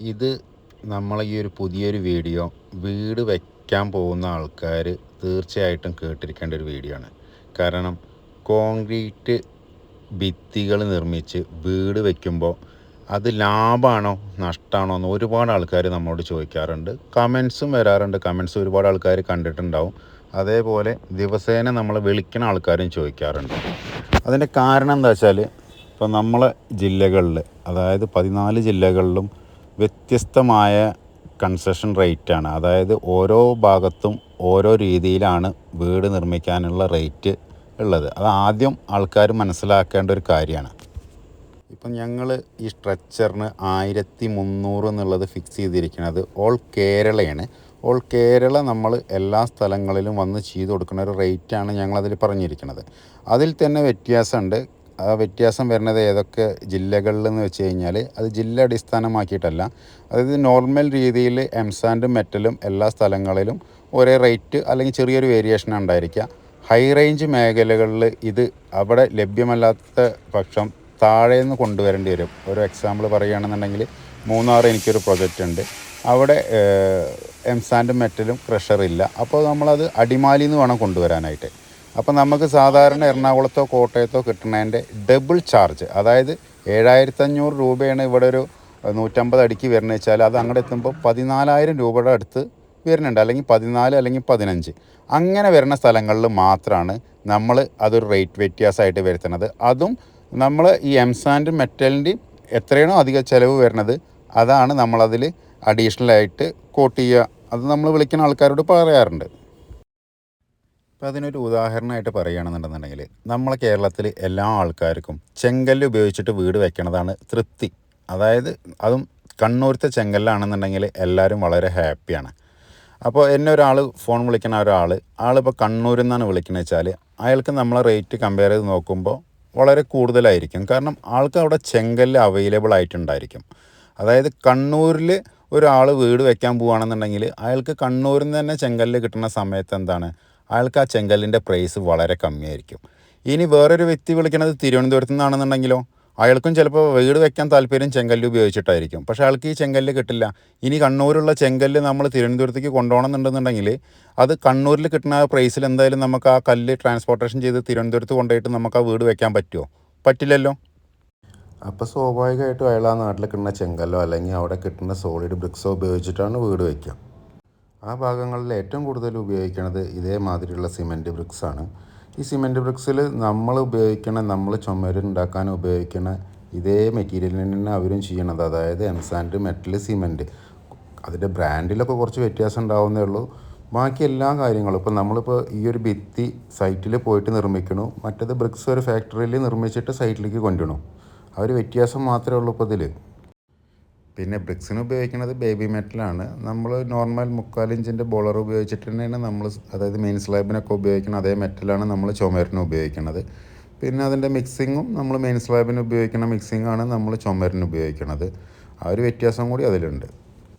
ഇത് നമ്മളെ ഈ ഒരു പുതിയൊരു വീഡിയോ വീട് വയ്ക്കാൻ പോകുന്ന ആൾക്കാർ തീർച്ചയായിട്ടും കേട്ടിരിക്കേണ്ട ഒരു വീഡിയോ ആണ്. കാരണം കോൺക്രീറ്റ് ഭിത്തികൾ നിർമ്മിച്ച് വീട് വയ്ക്കുമ്പോൾ അത് ലാഭമാണോ നഷ്ടമാണോ എന്ന് ഒരുപാട് ആൾക്കാർ നമ്മളോട് ചോദിക്കാറുണ്ട്. കമൻസും വരാറുണ്ട്. കമൻസ് ഒരുപാട് ആൾക്കാർ കണ്ടിട്ടുണ്ടാവും. അതേപോലെ ദിവസേന നമ്മൾ വിളിക്കുന്ന ആൾക്കാരും ചോദിക്കാറുണ്ട്. അതിന്റെ കാരണം എന്താ വെച്ചാൽ ഇപ്പോൾ നമ്മളെ ജില്ലകളിൽ അതായത് പതിനാല് ജില്ലകളിലും വ്യത്യസ്തമായ കൺസ്ട്രക്ഷൻ റേറ്റാണ് അതായത് ഓരോ ഭാഗത്തും ഓരോ രീതിയിലാണ് വീട് നിർമ്മിക്കാനുള്ള റേറ്റ് ഉള്ളത്. അത് ആദ്യം ആൾക്കാർ മനസ്സിലാക്കേണ്ട ഒരു കാര്യമാണ്. ഇപ്പം ഞങ്ങൾ ഈ സ്ട്രക്ചറിന് ആയിരത്തി മുന്നൂറ് എന്നുള്ളത് ഫിക്സ് ചെയ്തിരിക്കുന്നത് ഓൾ കേരളയാണ്. ഓൾ കേരള നമ്മൾ എല്ലാ സ്ഥലങ്ങളിലും വന്ന് ചെയ്ത് കൊടുക്കുന്ന ഒരു റേറ്റാണ് ഞങ്ങളതിൽ പറഞ്ഞിരിക്കുന്നത്. അതിൽ തന്നെ വ്യത്യാസമുണ്ട്. ആ വ്യത്യാസം വരുന്നത് ഏതൊക്കെ ജില്ലകളിൽ എന്ന് വെച്ച് കഴിഞ്ഞാൽ അത് ജില്ല അടിസ്ഥാനമാക്കിയിട്ടല്ല. അതായത് നോർമൽ രീതിയിൽ എംസാൻഡും മെറ്റലും എല്ലാ സ്ഥലങ്ങളിലും ഒരേ റേറ്റ് അല്ലെങ്കിൽ ചെറിയൊരു വേരിയേഷൻ ഉണ്ടായിരിക്കുക. ഹൈ റേഞ്ച് മേഖലകളിൽ ഇത് അവിടെ ലഭ്യമല്ലാത്ത പക്ഷം താഴെ നിന്ന് കൊണ്ടുവരേണ്ടി വരും. ഒരു എക്സാമ്പിൾ പറയുകയാണെന്നുണ്ടെങ്കിൽ മൂന്നാർ എനിക്കൊരു പ്രൊജക്റ്റ് ഉണ്ട്. അവിടെ എംസാൻഡും മെറ്റലും ക്രഷറില്ല അപ്പോൾ നമ്മളത് അടിമാലിയിൽ നിന്ന് വേണം കൊണ്ടുവരാനായിട്ട്. അപ്പോൾ നമുക്ക് സാധാരണ എറണാകുളത്തോ കോട്ടയത്തോ കിട്ടുന്നതിന്റെ ഡബിൾ ചാർജ് അതായത് ഏഴായിരത്തഞ്ഞൂറ് രൂപയാണ് ഇവിടെ ഒരു നൂറ്റമ്പത് അടിക്ക് വരുന്നത് വെച്ചാൽ അത് അങ്ങോട്ട് എത്തുമ്പോൾ പതിനാലായിരം രൂപയുടെ അടുത്ത് വരുന്നുണ്ട്. അല്ലെങ്കിൽ പതിനാല് അല്ലെങ്കിൽ പതിനഞ്ച്. അങ്ങനെ വരുന്ന സ്ഥലങ്ങളിൽ മാത്രമാണ് നമ്മൾ അതൊരു റേറ്റ് വ്യത്യാസമായിട്ട് വരുത്തുന്നത്. അതും നമ്മൾ ഈ എംസാൻഡ് മെറ്റലിന്റെയും എത്രയാണോ അധിക ചിലവ് വരുന്നത് അതാണ് നമ്മളതിൽ അഡീഷണലായിട്ട് കോട്ട് ചെയ്യുക. അത് നമ്മൾ വിളിക്കുന്ന ആൾക്കാരോട് പറയാറുണ്ട്. ഇപ്പം അതിനൊരു ഉദാഹരണമായിട്ട് പറയുകയാണെന്നുണ്ടെന്നുണ്ടെങ്കിൽ നമ്മളെ കേരളത്തിൽ എല്ലാ ആൾക്കാർക്കും ചെങ്കല്ല് ഉപയോഗിച്ചിട്ട് വീട് വെക്കണതാണ് തൃപ്തി. അതായത് അതും കണ്ണൂരത്തെ ചെങ്കല്ലാണെന്നുണ്ടെങ്കിൽ എല്ലാവരും വളരെ ഹാപ്പിയാണ്. അപ്പോൾ എന്നെ ഒരാൾ ഫോൺ വിളിക്കുന്ന ഒരാൾ ആളിപ്പോൾ കണ്ണൂരിൽ നിന്നാണ് വിളിക്കുന്നത് വെച്ചാൽ അയാൾക്ക് നമ്മളെ റേറ്റ് കമ്പയർ ചെയ്ത് നോക്കുമ്പോൾ വളരെ കൂടുതലായിരിക്കും. കാരണം ആൾക്ക് അവിടെ ചെങ്കല്ല് അവൈലബിൾ ആയിട്ടുണ്ടായിരിക്കും. അതായത് കണ്ണൂരിൽ ഒരാൾ വീട് വെക്കാൻ പോവുകയാണെന്നുണ്ടെങ്കിൽ അയാൾക്ക് കണ്ണൂരിൽ നിന്ന് തന്നെ ചെങ്കല്ല് കിട്ടുന്ന സമയത്ത് എന്താണ്? അയാൾക്ക് ആ ചെങ്കല്ലിന്റെ പ്രൈസ് വളരെ കമ്മിയായിരിക്കും. ഇനി വേറൊരു വ്യക്തി വിളിക്കുന്നത് തിരുവനന്തപുരത്ത് നിന്നാണെന്നുണ്ടെങ്കിലോ അയാൾക്കും ചിലപ്പോൾ വീട് വെക്കാൻ താല്പര്യം ചെങ്കല്ല് ഉപയോഗിച്ചിട്ടായിരിക്കും. പക്ഷേ അയാൾക്ക് ഈ ചെങ്കല്ല് കിട്ടില്ല. ഇനി കണ്ണൂരുള്ള ചെങ്കല്ല് നമ്മൾ തിരുവനന്തപുരത്തേക്ക് കൊണ്ടുപോകണമെന്നുണ്ടെന്നുണ്ടെങ്കിൽ അത് കണ്ണൂരിൽ കിട്ടുന്ന പ്രൈസിൽ എന്തായാലും നമുക്ക് ആ കല്ല് ട്രാൻസ്പോർട്ടേഷൻ ചെയ്ത് തിരുവനന്തപുരത്ത് കൊണ്ടുപോയിട്ട് നമുക്ക് ആ വീട് വെക്കാൻ പറ്റുമോ? പറ്റില്ലല്ലോ. അപ്പോൾ സ്വാഭാവികമായിട്ടും അയാൾ ആ നാട്ടിൽ കിട്ടുന്ന ചെങ്കല്ലോ അല്ലെങ്കിൽ അവിടെ കിട്ടുന്ന സോളിഡ് ബ്രിക്സോ ഉപയോഗിച്ചിട്ടാണ് വീട് വയ്ക്കുക ആ ഭാഗങ്ങളിൽ ഏറ്റവും കൂടുതൽ ഉപയോഗിക്കുന്നത് ഇതേമാതിരിയുള്ള സിമന്റ് ബ്രിക്സാണ്. ഈ സിമന്റ് ബ്രിക്സിൽ നമ്മൾ ഉപയോഗിക്കണ നമ്മൾ ചുമരുണ്ടാക്കാൻ ഉപയോഗിക്കുന്ന ഇതേ മെറ്റീരിയലിൽ തന്നെ അവരും ചെയ്യണത്. അതായത് എംസാൻഡ് മെറ്റൽ സിമെന്റ്. അതിന്റെ ബ്രാൻഡിലൊക്കെ കുറച്ച് വ്യത്യാസം ഉണ്ടാവുന്നേ ഉള്ളൂ. ബാക്കി എല്ലാ കാര്യങ്ങളും ഇപ്പോൾ നമ്മളിപ്പോൾ ഈ ഒരു ഭിത്തി സൈറ്റിൽ പോയിട്ട് നിർമ്മിക്കണു. മറ്റേത് ബ്രിക്സ് ഒരു ഫാക്ടറിയിൽ നിർമ്മിച്ചിട്ട് സൈറ്റിലേക്ക് കൊണ്ടുവരണം ആ ഒരു വ്യത്യാസം മാത്രമേ ഉള്ളൂ ഇപ്പോൾ ഇതിൽ. പിന്നെ ബ്രിക്സിന് ഉപയോഗിക്കുന്നത് ബേബി മെറ്റലാണ് നമ്മൾ നോർമൽ മുക്കാൽ ഇഞ്ചിന്റെ ബോളർ ഉപയോഗിച്ചിട്ട് തന്നെയാണ് നമ്മൾ അതായത് മെയിൻ സ്ലാബിനൊക്കെ ഉപയോഗിക്കുന്ന അതേ മെറ്റലാണ് നമ്മൾ ചുമരിന് ഉപയോഗിക്കുന്നത് പിന്നെ അതിന്റെ മിക്സിങ്ങും നമ്മൾ മെയിൻ സ്ലാബിന് ഉപയോഗിക്കുന്ന മിക്സിങ്ങാണ് നമ്മൾ ചുമരിന് ഉപയോഗിക്കുന്നത് ആ ഒരു വ്യത്യാസം കൂടി അതിലുണ്ട്.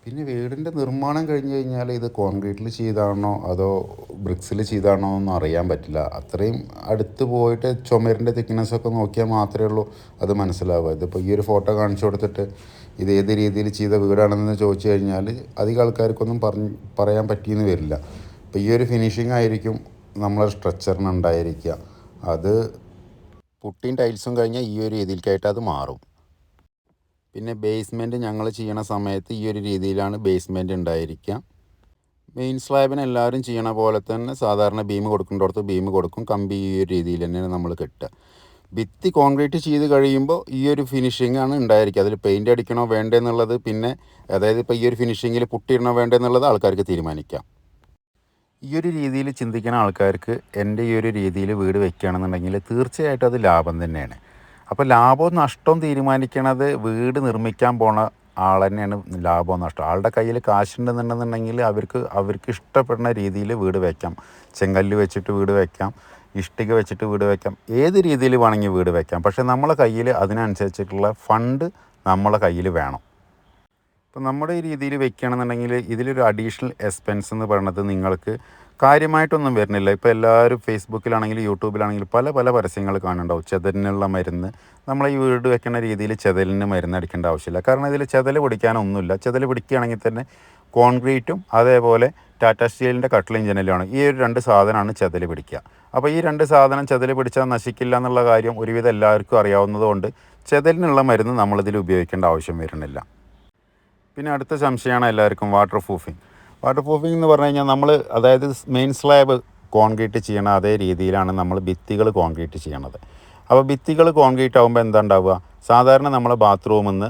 പിന്നെ വീടിന്റെ നിർമ്മാണം കഴിഞ്ഞ് കഴിഞ്ഞാൽ ഇത് കോൺക്രീറ്റിൽ ചെയ്താണോ അതോ ബ്രിക്സിൽ ചെയ്താണോ എന്ന് അറിയാൻ പറ്റില്ല. അത്രയും അടുത്ത് പോയിട്ട് ചുമരിന്റെ തിക്നെസ്സൊക്കെ നോക്കിയാൽ മാത്രമേ ഉള്ളൂ അത് മനസ്സിലാവുക. ഇതിപ്പോൾ ഈ ഒരു ഫോട്ടോ കാണിച്ചു കൊടുത്തിട്ട് ഇത് ഏത് രീതിയിൽ ചെയ്ത വീടാണെന്ന് ചോദിച്ചു കഴിഞ്ഞാൽ അധികം ആൾക്കാർക്കൊന്നും പറഞ്ഞ് പറയാൻ പറ്റിയെന്ന് വരില്ല. അപ്പോൾ ഈ ഒരു ഫിനിഷിംഗ് ആയിരിക്കും നമ്മളെ സ്ട്രക്ചറിന് ഉണ്ടായിരിക്കുക. അത് പുട്ടിയും ടൈൽസും കഴിഞ്ഞാൽ ഈ ഒരു രീതിയിലേക്കായിട്ട് അത് മാറും. പിന്നെ ബേസ്മെന്റ് ഞങ്ങൾ ചെയ്യണ സമയത്ത് ഈ ഒരു രീതിയിലാണ് ബേസ്മെന്റ് ഉണ്ടായിരിക്കുക. മെയിൻ സ്ലാബിന് എല്ലാവരും ചെയ്യണ പോലെ തന്നെ സാധാരണ ബീം കൊടുക്കേണ്ടടത്ത് ബീം കൊടുക്കും. കമ്പി ഈ ഒരു രീതിയിൽ തന്നെയാണ് നമ്മൾ കെട്ടുക. ഭിത്തി കോൺക്രീറ്റ് ചെയ്ത് കഴിയുമ്പോൾ ഈ ഒരു ഫിനിഷിംഗ് ആണ് ഉണ്ടായിരിക്കുക. അതിൽ പെയിന്റ് അടിക്കണോ വേണ്ടെന്നുള്ളത് പിന്നെ അതായത് ഇപ്പോൾ ഈ ഒരു ഫിനിഷിങ്ങിൽ പുട്ടിയിടണോ വേണ്ടെന്നുള്ളത് ആൾക്കാർക്ക് തീരുമാനിക്കാം. ഈ ഒരു രീതിയിൽ ചിന്തിക്കുന്ന ആൾക്കാർക്ക് എന്റെ ഈ ഒരു രീതിയിൽ വീട് വെക്കുകയാണെന്നുണ്ടെങ്കിൽ തീർച്ചയായിട്ടും അത് ലാഭം തന്നെയാണ്. അപ്പോൾ ലാഭവും നഷ്ടവും തീരുമാനിക്കണത് വീട് നിർമ്മിക്കാൻ പോണ ആൾ തന്നെയാണ് ലാഭവും നഷ്ടം ആളുടെ കയ്യിൽ കാശുണ്ടെന്നുണ്ടെന്നുണ്ടെങ്കിൽ അവർക്ക് അവർക്ക് ഇഷ്ടപ്പെടുന്ന രീതിയിൽ വീട് വയ്ക്കാം ചെങ്കല്ല് വെച്ചിട്ട് വീട് വയ്ക്കാം ഇഷ്ടിക വെച്ചിട്ട് വീട് വയ്ക്കാം ഏത് രീതിയിൽ വേണമെങ്കിൽ വീട് വയ്ക്കാം പക്ഷേ നമ്മളെ കയ്യിൽ അതിനനുസരിച്ചിട്ടുള്ള ഫണ്ട് നമ്മളെ കയ്യിൽ വേണം. ഇപ്പം നമ്മുടെ ഈ രീതിയിൽ വെക്കുകയാണെന്നുണ്ടെങ്കിൽ ഇതിലൊരു അഡീഷണൽ എക്സ്പെൻസ് എന്ന് പറയുന്നത് നിങ്ങൾക്ക് കാര്യമായിട്ടൊന്നും വരുന്നില്ല. ഇപ്പോൾ എല്ലാവരും ഫേസ്ബുക്കിലാണെങ്കിലും യൂട്യൂബിലാണെങ്കിലും പല പല പരസ്യങ്ങൾ കാണുന്നുണ്ടാവും. ചെതലിനുള്ള മരുന്ന്. നമ്മൾ ഈ വീട് വെക്കുന്ന രീതിയിൽ ചെതലിന് മരുന്ന് അടിക്കേണ്ട ആവശ്യമില്ല. കാരണം ഇതിൽ ചെതൽ പിടിക്കാനൊന്നുമില്ല. ചെതൽ പിടിക്കുകയാണെങ്കിൽ തന്നെ കോൺക്രീറ്റും അതേപോലെ ടാറ്റ സ്റ്റീലിന്റെ കട്ടിൽ ജനലുമാണ് ഈ ഒരു രണ്ട് സാധനമാണ് ചെതൽ പിടിക്കുക. അപ്പോൾ ഈ രണ്ട് സാധനം ചെതൽ പിടിച്ചാൽ നശിക്കില്ല എന്നുള്ള കാര്യം ഒരുവിധം എല്ലാവർക്കും അറിയാവുന്നതുകൊണ്ട് ചെതലിനുള്ള മരുന്ന് നമ്മളിതിൽ ഉപയോഗിക്കേണ്ട ആവശ്യം വരുന്നില്ല. പിന്നെ അടുത്ത സംശയമാണ് എല്ലാവർക്കും വാട്ടർ പ്രൂഫിങ് വാട്ടർ പ്രൂഫിംഗ് എന്ന് പറഞ്ഞു കഴിഞ്ഞാൽ നമ്മൾ അതായത് മെയിൻ സ്ലാബ് കോൺക്രീറ്റ് ചെയ്യണ അതേ രീതിയിലാണ് നമ്മൾ ഭിത്തികൾ കോൺക്രീറ്റ് ചെയ്യണത്. അപ്പോൾ ഭിത്തികൾ കോൺക്രീറ്റ് ആകുമ്പോൾ എന്താ ഉണ്ടാവുക? സാധാരണ നമ്മൾ ബാത്റൂമിൽ നിന്ന്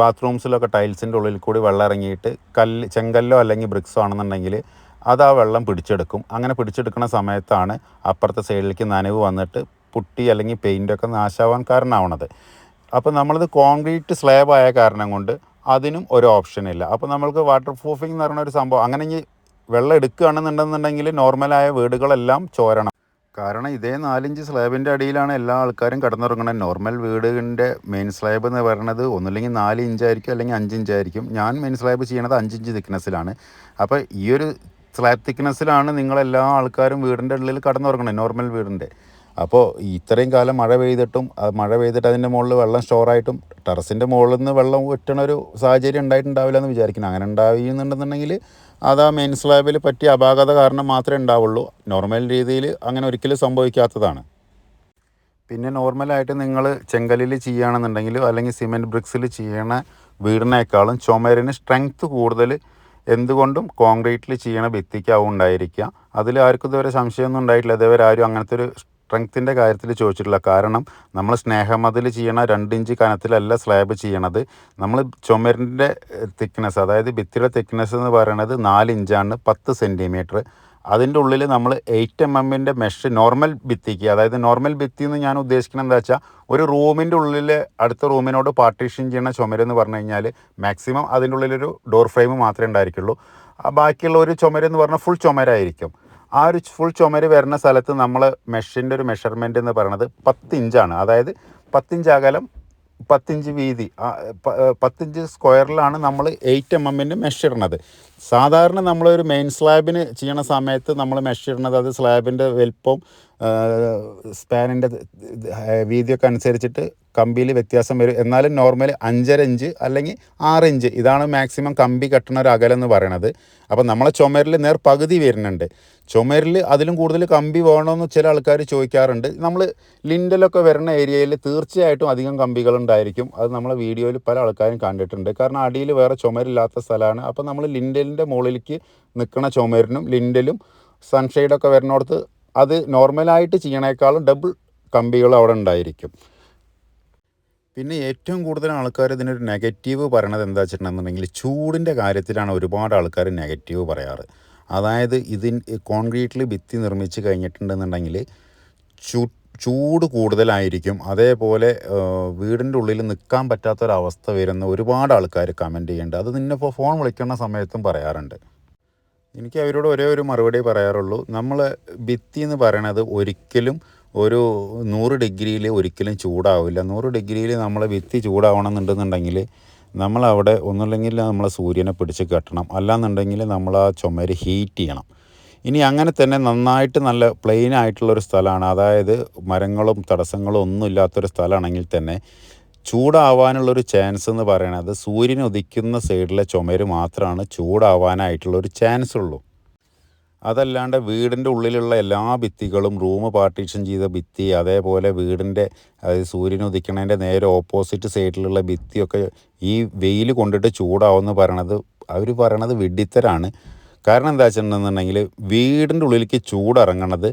ബാത്റൂംസിലൊക്കെ ടൈൽസിന്റെ ഉള്ളിൽ കൂടി വെള്ളം ഇറങ്ങിയിട്ട് കല്ല് ചെങ്കല്ലോ അല്ലെങ്കിൽ ബ്രിക്സോ ആണെന്നുണ്ടെങ്കിൽ അത് ആ വെള്ളം പിടിച്ചെടുക്കും. അങ്ങനെ പിടിച്ചെടുക്കുന്ന സമയത്താണ് അപ്പുറത്തെ സൈഡിലേക്ക് നനവ് വന്നിട്ട് പുട്ടി അല്ലെങ്കിൽ പെയിന്റൊക്കെ നാശാവാൻ കാരണമാവണത്. അപ്പോൾ നമ്മളത് കോൺക്രീറ്റ് സ്ലാബായ കാരണം കൊണ്ട് അതിനും ഒരു ഓപ്ഷൻ ഇല്ല. അപ്പോൾ നമ്മൾക്ക് വാട്ടർ പ്രൂഫിംഗ് എന്ന് പറയുന്ന ഒരു സംഭവം അങ്ങനെ ഇനി വെള്ളം എടുക്കുകയാണെന്നുണ്ടെന്നുണ്ടെങ്കിൽ നോർമലായ വീടുകളെല്ലാം ചോരണം. കാരണം ഇതേ നാലിഞ്ച് സ്ലാബിന്റെ അടിയിലാണ് എല്ലാ ആൾക്കാരും കിടന്നുറങ്ങുന്നത് നോർമൽ വീടിന്റെ മെയിൻ സ്ലാബ് എന്ന് പറയുന്നത് ഒന്നുമില്ലെങ്കിൽ നാല് ഇഞ്ചായിരിക്കും അല്ലെങ്കിൽ അഞ്ച് ഇഞ്ചായിരിക്കും ഞാൻ മെയിൻ സ്ലാബ് ചെയ്യണത് അഞ്ചിഞ്ച് തിക്നെസ്സിലാണ് അപ്പോൾ ഈ ഒരു സ്ലാബ് തിക്നെസ്സിലാണ് നിങ്ങളെല്ലാ ആൾക്കാരും വീടിന്റെ ഉള്ളിൽ കടന്നുറങ്ങുന്നത് നോർമൽ വീടിന്റെ അപ്പോൾ ഇത്രയും കാലം മഴ പെയ്തിട്ടും മഴ പെയ്തിട്ട് അതിന്റെ മുകളിൽ വെള്ളം സ്റ്റോറായിട്ടും ടെറസിന്റെ മുകളിൽ നിന്ന് വെള്ളം ഒറ്റണ ഒരു സാഹചര്യം ഉണ്ടായിട്ടുണ്ടാവില്ല എന്ന് വിചാരിക്കണം അങ്ങനെ ഉണ്ടാവുന്നുണ്ടെന്നുണ്ടെങ്കിൽ അത് ആ മെയിൻ സ്ലാബിൽ പറ്റിയ അപാകത കാരണം മാത്രമേ ഉണ്ടാവുള്ളൂ. നോർമൽ രീതിയിൽ അങ്ങനെ ഒരിക്കലും സംഭവിക്കാത്തതാണ്. പിന്നെ നോർമലായിട്ട് നിങ്ങൾ ചെങ്കലിൽ ചെയ്യുകയാണെന്നുണ്ടെങ്കിൽ അല്ലെങ്കിൽ സിമെന്റ് ബ്രിക്സിൽ ചെയ്യണ വീടിനേക്കാളും ചുമരിന് സ്ട്രെങ്ത്ത് കൂടുതൽ എന്തുകൊണ്ടും കോൺക്രീറ്റിൽ ചെയ്യണ ഭിത്തിക്കാവും ഉണ്ടായിരിക്കുക. അതിൽ ആർക്കും ഇതുവരെ സംശയമൊന്നും ഉണ്ടായിട്ടില്ല. ഇതുവരെ ആരും അങ്ങനത്തെ ഒരു സ്ട്രെങ്ത്തിന്റെ കാര്യത്തിൽ ചോദിച്ചിട്ടില്ല. കാരണം നമ്മൾ സ്നേഹമതിൽ ചെയ്യണ രണ്ട് ഇഞ്ച് കനത്തിലല്ല സ്ലാബ് ചെയ്യണത്. നമ്മൾ ചുമരിന്റെ തിക്നെസ് അതായത് ഭിത്തിയുടെ തിക്നെസ് എന്ന് പറയുന്നത് നാല് ഇഞ്ചാണ് പത്ത് സെന്റിമീറ്റർ അതിന്റെ ഉള്ളിൽ നമ്മൾ എയ്റ്റ് എം എമ്മിന്റെ മെഷ് നോർമൽ ഭിത്തിക്ക് അതായത് നോർമൽ ഭിത്തി എന്ന് ഞാൻ ഉദ്ദേശിക്കുന്നത് എന്താ വെച്ചാൽ ഒരു റൂമിന്റെ ഉള്ളിൽ അടുത്ത റൂമിനോട് പാർട്ടീഷൻ ചെയ്യുന്ന ചുമരെന്ന് പറഞ്ഞു കഴിഞ്ഞാൽ മാക്സിമം അതിന്റെ ഉള്ളിലൊരു ഡോർ ഫ്രെയിം മാത്രമേ ഉണ്ടായിരിക്കുള്ളൂ. ബാക്കിയുള്ള ഒരു ചുമരെന്ന് പറഞ്ഞാൽ ഫുൾ ചുമരായിരിക്കും. ആ ഒരു ഫുൾ ചുമര് വരുന്ന സ്ഥലത്ത് നമ്മൾ മെഷിന്റെ ഒരു മെഷർമെന്റ് എന്ന് പറയുന്നത് പത്ത് ഇഞ്ചാണ്. അതായത് പത്തിഞ്ച് അകലം പത്തിഞ്ച് വീതി പത്തിഞ്ച് സ്ക്വയറിലാണ് നമ്മൾ എയ്റ്റ് എം എമ്മിന്റെ മെഷ് ഇടുന്നത്. സാധാരണ നമ്മളൊരു മെയിൻ സ്ലാബിന് ചെയ്യണ സമയത്ത് നമ്മൾ മെഷ് ഇടുന്നത് അത് സ്ലാബിന്റെ വലിപ്പം സ്പാനിന്റെ വീതിയൊക്കെ അനുസരിച്ചിട്ട് കമ്പിയിൽ വ്യത്യാസം വരും. എന്നാലും നോർമൽ അഞ്ചര ഇഞ്ച് അല്ലെങ്കിൽ ആറ് ഇഞ്ച് ഇതാണ് മാക്സിമം കമ്പി കെട്ടണ ഒരു അകലം എന്ന് പറയണത്. അപ്പം നമ്മളെ ചുമരിൽ നേർ പകുതി വരുന്നുണ്ട്. ചുമരിൽ അതിലും കൂടുതൽ കമ്പി വേണമെന്ന് ചില ആൾക്കാർ ചോദിക്കാറുണ്ട്. നമ്മൾ ലിൻഡലൊക്കെ വരുന്ന ഏരിയയിൽ തീർച്ചയായിട്ടും അധികം കമ്പികളുണ്ടായിരിക്കും അത് നമ്മളെ വീഡിയോയിൽ പല ആൾക്കാരും കണ്ടിട്ടുണ്ട്. കാരണം അടിയിൽ വേറെ ചുമരില്ലാത്ത സ്ഥലമാണ്. അപ്പോൾ നമ്മൾ ലിൻഡലിന്റെ മുകളിലേക്ക് നിൽക്കുന്ന ചുമരിനും ലിൻഡലും സൺഷെയ്ഡൊക്കെ വരുന്നിടത്ത് അത് നോർമലായിട്ട് ചെയ്യണേക്കാളും ഡബിൾ കമ്പികൾ അവിടെ ഉണ്ടായിരിക്കും. പിന്നെ ഏറ്റവും കൂടുതൽ ആൾക്കാർ ഇതിനൊരു നെഗറ്റീവ് പറയണത് എന്താ വെച്ചിട്ടുണ്ടെന്നുണ്ടെങ്കിൽ ചൂടിന്റെ കാര്യത്തിലാണ് ഒരുപാട് ആൾക്കാർ നെഗറ്റീവ് പറയാറ്. അതായത് ഇതിന് കോൺക്രീറ്റിൽ ഭിത്തി നിർമ്മിച്ച് കഴിഞ്ഞിട്ടുണ്ടെന്നുണ്ടെങ്കിൽ ചൂ ചൂട് കൂടുതലായിരിക്കും. അതേപോലെ വീടിന്റെ ഉള്ളിൽ നിൽക്കാൻ പറ്റാത്തൊരവസ്ഥ വരുന്ന ഒരുപാട് ആൾക്കാർ കമന്റ് ചെയ്യുന്നുണ്ട് അത് നിന്നിപ്പോൾ ഫോൺ വിളിക്കുന്ന സമയത്തും പറയാറുണ്ട്. എനിക്ക് അവരോട് ഒരേ ഒരു മറുപടി പറയാറുള്ളൂ. നമ്മൾ ഭിത്തി എന്ന് പറയണത് ഒരിക്കലും ഒരു നൂറ് ഡിഗ്രിയിൽ ഒരിക്കലും ചൂടാവില്ല. നൂറ് ഡിഗ്രിയിൽ നമ്മൾ ഭിത്തി ചൂടാവണമെന്നുണ്ടെന്നുണ്ടെങ്കിൽ നമ്മളവിടെ ഒന്നുമില്ലെങ്കിൽ നമ്മൾ സൂര്യനെ പിടിച്ച് കെട്ടണം. അല്ലാന്നുണ്ടെങ്കിൽ നമ്മൾ ആ ചുമര് ഹീറ്റ് ചെയ്യണം. ഇനി അങ്ങനെ തന്നെ നന്നായിട്ട് നല്ല പ്ലെയിൻ ആയിട്ടുള്ളൊരു സ്ഥലമാണ്. അതായത് മരങ്ങളും തടസ്സങ്ങളും ഒന്നും ഇല്ലാത്തൊരു സ്ഥലമാണെങ്കിൽ തന്നെ ചൂടാവാനുള്ളൊരു ചാൻസ് എന്ന് പറയുന്നത് സൂര്യൻ ഉദിക്കുന്ന സൈഡിലെ ചുമര് മാത്രമാണ് ചൂടാവാനായിട്ടുള്ളൊരു ചാൻസ് ഉള്ളൂ. അതല്ലാണ്ട് വീടിന്റെ ഉള്ളിലുള്ള എല്ലാ ഭിത്തികളും റൂം പാർട്ടീഷൻ ചെയ്ത ഭിത്തി അതേപോലെ വീടിന്റെ അതായത് സൂര്യൻ ഉദിക്കണതിന്റെ നേരെ ഓപ്പോസിറ്റ് സൈഡിലുള്ള ഭിത്തിയൊക്കെ ഈ വെയിൽ കൊണ്ടിട്ട് ചൂടാവുമെന്ന് പറയണത് അവർ പറയണത് വിഡിത്തരാണ് കാരണം എന്താ വെച്ചിട്ടുണ്ടെന്നുണ്ടെങ്കിൽ വീടിന്റെ ഉള്ളിലേക്ക് ചൂടിറങ്ങണത്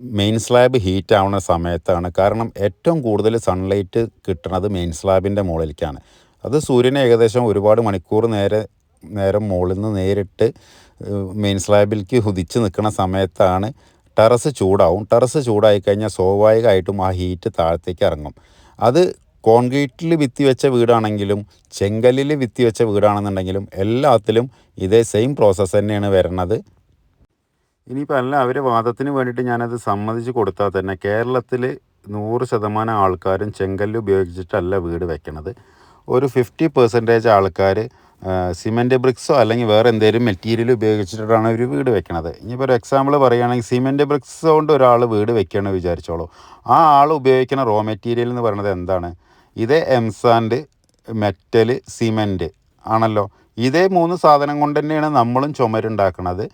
മെയിൻ സ്ലാബ് ഹീറ്റ് ആവുന്ന സമയത്താണ്. കാരണം ഏറ്റവും കൂടുതൽ സൺലൈറ്റ് കിട്ടുന്നത് മെയിൻ സ്ലാബിന്റെ മുകളിലേക്കാണ്. അത് സൂര്യനെ ഏകദേശം ഒരുപാട് മണിക്കൂർ നേരെ നേരം മുകളിൽ നിന്ന് നേരിട്ട് മെയിൻ സ്ലാബിലേക്ക് ഉദിച്ച് നിൽക്കുന്ന സമയത്താണ് ടെറസ് ചൂടാവും. ടെറസ് ചൂടായി കഴിഞ്ഞാൽ സ്വാഭാവികമായിട്ടും ആ ഹീറ്റ് താഴത്തേക്ക് ഇറങ്ങും. അത് കോൺക്രീറ്റിൽ വിത്തി വെച്ച വീടാണെങ്കിലും ചെങ്കല്ലിൽ വിത്തി വെച്ച വീടാണെന്നുണ്ടെങ്കിലും എല്ലാത്തിലും ഇതേ സെയിം പ്രോസസ്സ് തന്നെയാണ് വരുന്നത്. ഇനിയിപ്പോൾ അല്ല അവരെ വാദത്തിന് വേണ്ടിയിട്ട് ഞാനത് സമ്മതിച്ച് കൊടുത്താൽ തന്നെ. കേരളത്തിൽ നൂറ് ശതമാനം ആൾക്കാരും ചെങ്കല്ല് ഉപയോഗിച്ചിട്ടല്ല വീട് വെക്കണത്. ഒരു ഫിഫ്റ്റി പെർസെന്റേജ് ആൾക്കാർ സിമന്റ് ബ്രിക്സോ അല്ലെങ്കിൽ വേറെ എന്തെങ്കിലും മെറ്റീരിയൽ ഉപയോഗിച്ചിട്ടാണ് ഒരു വീട് വെക്കണത്. ഇനിയിപ്പോൾ ഒരു എക്സാമ്പിൾ പറയുകയാണെങ്കിൽ സിമന്റ് ബ്രിക്സ് കൊണ്ട് ഒരാൾ വീട് വെക്കുകയാണ് വിചാരിച്ചോളൂ. ആ ആൾ ഉപയോഗിക്കുന്ന റോ മെറ്റീരിയൽ എന്ന് പറയുന്നത് എന്താണ്? ഇതേ എംസാൻഡ് മെറ്റൽ സിമന്റ് ആണല്ലോ. ഇതേ മൂന്ന് സാധനം കൊണ്ട് തന്നെയാണ് നമ്മളും ചുമരുണ്ടാക്കണത്.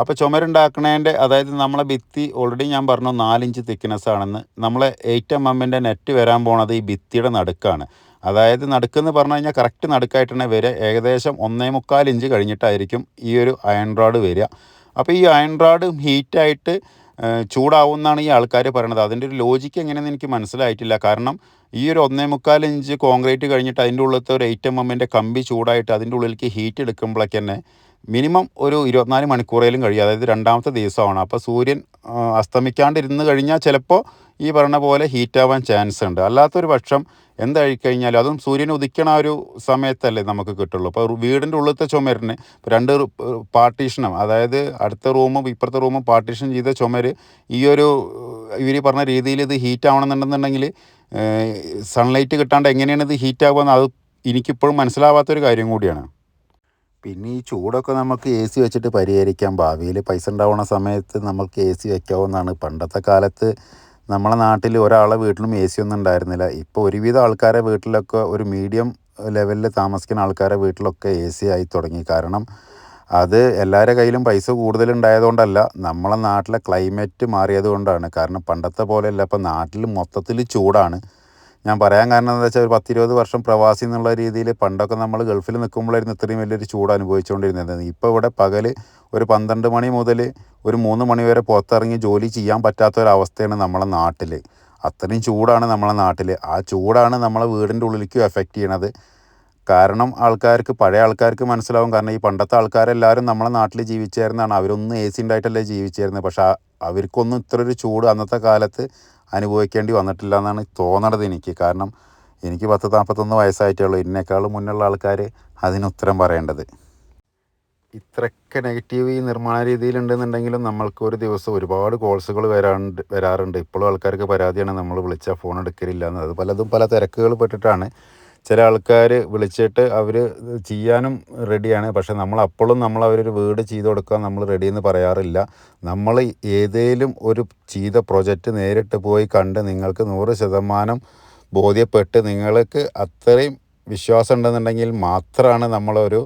അപ്പോൾ ചുമരുണ്ടാക്കണേന്റെ അതായത് നമ്മളെ ഭിത്തി ഓൾറെഡി ഞാൻ പറഞ്ഞു നാലിഞ്ച് തിക്നെസ് ആണെന്ന്. നമ്മളെ എയ്റ്റ് എം എമ്മിന്റെ നെറ്റ് വരാൻ പോണത് ഈ ഭിത്തിയുടെ നടുക്കാണ്. അതായത് നടുക്കെന്ന് പറഞ്ഞു കഴിഞ്ഞാൽ കറക്റ്റ് നടുക്കായിട്ടാണ് വരിക. ഏകദേശം ഒന്നേ മുക്കാൽ ഇഞ്ച് കഴിഞ്ഞിട്ടായിരിക്കും ഈ ഒരു അയൺ റോഡ് വരിക. അപ്പോൾ ഈ അയൺ റോഡ് ഹീറ്റായിട്ട് ചൂടാവും എന്നാണ് ഈ ആൾക്കാർ പറയണത്. അതിന്റെ ഒരു ലോജിക്ക് എങ്ങനെയെന്ന് എനിക്ക് മനസ്സിലായിട്ടില്ല. കാരണം ഈ ഒരു ഒന്നേ മുക്കാൽ ഇഞ്ച് കോൺക്രീറ്റ് കഴിഞ്ഞിട്ട് അതിന്റെ ഉള്ളിലത്തെ ഒരു എയ്റ്റ് എം എമ്മിന്റെ കമ്പി ചൂടായിട്ട് അതിന്റെ ഉള്ളിലേക്ക് ഹീറ്റ് എടുക്കുമ്പോഴേക്ക് തന്നെ മിനിമം ഒരു ഇരുപത്തിനാല് മണിക്കൂറേലും കഴിയും. അതായത് രണ്ടാമത്തെ ദിവസമാണ്. അപ്പോൾ സൂര്യൻ അസ്തമിക്കാണ്ടിരുന്ന് കഴിഞ്ഞാൽ ചിലപ്പോൾ ഈ പറഞ്ഞ പോലെ ഹീറ്റാവാൻ ചാൻസ് ഉണ്ട്. അല്ലാത്തൊരു പക്ഷം എന്തായി കഴിഞ്ഞാൽ അതും സൂര്യൻ ഉദിക്കണ ഒരു സമയത്തല്ലേ നമുക്ക് കിട്ടുള്ളൂ. അപ്പോൾ വീടിന്റെ ഉള്ളിലത്തെ ചുമരിന് രണ്ട് പാർട്ടീഷനും അതായത് അടുത്ത റൂമും ഇപ്പുറത്തെ റൂമും പാർട്ടീഷൻ ചെയ്ത ചുമര് ഈ ഒരു ഇവർ പറഞ്ഞ രീതിയിൽ ഇത് ഹീറ്റ് ആവണമെന്നുണ്ടെന്നുണ്ടെങ്കിൽ സൺലൈറ്റ് കിട്ടാണ്ട് എങ്ങനെയാണ് ഇത് ഹീറ്റ് ആവുക അത് എനിക്കിപ്പോഴും മനസ്സിലാവാത്തൊരു കാര്യം കൂടിയാണ്. പിന്നെ ഈ ചൂടൊക്കെ നമുക്ക് എ സി വെച്ചിട്ട് പരിഹരിക്കാം. ഭാവിയിൽ പൈസ ഉണ്ടാവുന്ന സമയത്ത് നമുക്ക് എ സി വെക്കാവുന്നതാണ്. പണ്ടത്തെ കാലത്ത് നമ്മളെ നാട്ടിൽ ഒരാളെ വീട്ടിലും എ സി ഒന്നും ഉണ്ടായിരുന്നില്ല. ഇപ്പോൾ ഒരുവിധം ആൾക്കാരെ വീട്ടിലൊക്കെ ഒരു മീഡിയം ലെവലിൽ താമസിക്കുന്ന ആൾക്കാരെ വീട്ടിലൊക്കെ എ സി ആയി തുടങ്ങി. കാരണം അത് എല്ലാവരുടെ കയ്യിലും പൈസ കൂടുതലുണ്ടായതുകൊണ്ടല്ല നമ്മളെ നാട്ടിലെ ക്ലൈമറ്റ് മാറിയത് കൊണ്ടാണ്. കാരണം പണ്ടത്തെ പോലെയല്ല. ഇപ്പോൾ നാട്ടിൽ മൊത്തത്തിൽ ചൂടാണ്. ഞാൻ പറയാൻ കാരണം എന്താ വെച്ചാൽ ഒരു പത്തിരുപത് വർഷം പ്രവാസി എന്നുള്ള രീതിയിൽ പണ്ടൊക്കെ നമ്മൾ ഗൾഫിൽ നിൽക്കുമ്പോഴായിരുന്നു ഇത്രയും വലിയൊരു ചൂട് അനുഭവിച്ചുകൊണ്ടിരുന്നത്. ഇപ്പോൾ ഇവിടെ പകൽ ഒരു പന്ത്രണ്ട് മണി മുതൽ ഒരു മൂന്ന് മണി വരെ പുറത്തിറങ്ങി ജോലി ചെയ്യാൻ പറ്റാത്ത ഒരവസ്ഥയാണ് നമ്മളെ നാട്ടിൽ അത്രയും ചൂടാണ് നമ്മളെ നാട്ടിൽ ആ ചൂടാണ് നമ്മളെ വീടിന്റെ ഉള്ളിലേക്കും എഫക്റ്റ് ചെയ്യണത്. കാരണം ആൾക്കാർക്ക് പഴയ ആൾക്കാർക്ക് മനസ്സിലാവും. കാരണം ഈ പണ്ടത്തെ ആൾക്കാരെല്ലാവരും നമ്മളെ നാട്ടിൽ ജീവിച്ചായിരുന്നാണ്. അവരൊന്നും എ സി ഉണ്ടായിട്ടല്ലേ ജീവിച്ചായിരുന്നത്. പക്ഷേ അവർക്കൊന്നും ഇത്ര ഒരു ചൂട് അന്നത്തെ കാലത്ത് അനുഭവിക്കേണ്ടി വന്നിട്ടില്ല എന്നാണ് തോന്നണത് എനിക്ക്. കാരണം എനിക്ക് പത്ത് നാൽപ്പത്തൊന്ന് വയസ്സായിട്ടേ ഉള്ളൂ എന്നെക്കാളും മുന്നുള്ള ആൾക്കാർ അതിന് ഉത്തരം പറയേണ്ടത്. ഇത്രയൊക്കെ നെഗറ്റീവ് ഈ നിർമ്മാണ രീതിയിലുണ്ടെന്നുണ്ടെങ്കിലും നമ്മൾക്ക് ഒരു ദിവസം ഒരുപാട് കോൾസുകൾ വരാണ്ട് വരാറുണ്ട്. ഇപ്പോഴും ആൾക്കാർക്ക് പരാതിയാണ്. നമ്മൾ വിളിച്ചാൽ ഫോൺ എടുക്കലില്ല എന്നത് പലതും പല തിരക്കുകൾ പെട്ടിട്ടാണ് ചില ആൾക്കാർ വിളിച്ചിട്ട് അവർ ചെയ്യാനും റെഡിയാണ് പക്ഷെ നമ്മൾ അപ്പോഴും നമ്മൾ അവരൊരു വീട് ചെയ്ത് കൊടുക്കാൻ നമ്മൾ റെഡി എന്ന് പറയാറില്ല. നമ്മൾ ഏതേലും ഒരു ചെയ്ത പ്രൊജക്റ്റ് നേരിട്ട് പോയി കണ്ട് നിങ്ങൾക്ക് നൂറ് ശതമാനം ബോധ്യപ്പെട്ട് നിങ്ങൾക്ക് അത്രയും വിശ്വാസം ഉണ്ടെന്നുണ്ടെങ്കിൽ മാത്രമാണ് നമ്മളൊരു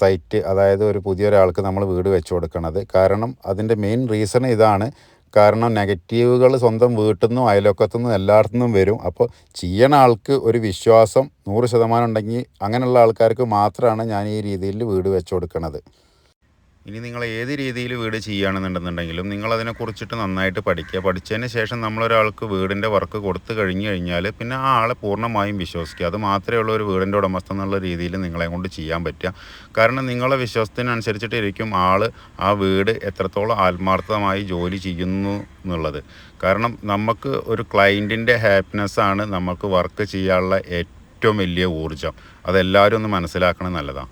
സൈറ്റ് അതായത് ഒരു പുതിയൊരാൾക്ക് നമ്മൾ വീട് വെച്ചു കൊടുക്കണത്. കാരണം അതിന്റെ മെയിൻ റീസൺ ഇതാണ്. കാരണം നെഗറ്റീവുകൾ സ്വന്തം വീട്ടിൽ നിന്നും അയലൊക്കത്തു നിന്നും എല്ലായിടത്തു നിന്നും വരും. അപ്പോൾ ചെയ്യണ ആൾക്ക് ഒരു വിശ്വാസം നൂറ് ശതമാനം ഉണ്ടെങ്കിൽ അങ്ങനെയുള്ള ആൾക്കാർക്ക് മാത്രമാണ് ഞാൻ ഈ രീതിയിൽ വീട് വെച്ചു കൊടുക്കണത്. ഇനി നിങ്ങൾ ഏത് രീതിയിൽ വീട് ചെയ്യുകയാണെന്നുണ്ടെന്നുണ്ടെങ്കിലും നിങ്ങളതിനെ കുറിച്ചിട്ട് നന്നായിട്ട് പഠിക്കുക. പഠിച്ചതിന് ശേഷം നമ്മളൊരാൾക്ക് വീടിന്റെ വർക്ക് കൊടുത്തു കഴിഞ്ഞു കഴിഞ്ഞാൽ പിന്നെ ആ ആളെ പൂർണമായും വിശ്വസിക്കുക. അത് മാത്രമേ ഉള്ളൂ ഒരു വീടിന്റെ ഉടമസ്ഥ എന്നുള്ള രീതിയിൽ നിങ്ങളെ കൊണ്ട് ചെയ്യാൻ പറ്റുക. കാരണം നിങ്ങളെ വിശ്വാസത്തിനനുസരിച്ചിട്ടിരിക്കും ആൾ ആ വീട് എത്രത്തോളം ആത്മാർത്ഥമായി ജോലി ചെയ്യുന്നു എന്നുള്ളത്. കാരണം നമുക്ക് ഒരു ക്ലയന്റിന്റെ ഹാപ്പിനെസ്സാണ് നമുക്ക് വർക്ക് ചെയ്യാനുള്ള ഏറ്റവും വലിയ ഊർജം. അതെല്ലാവരും ഒന്ന് മനസ്സിലാക്കണം നല്ലതാണ്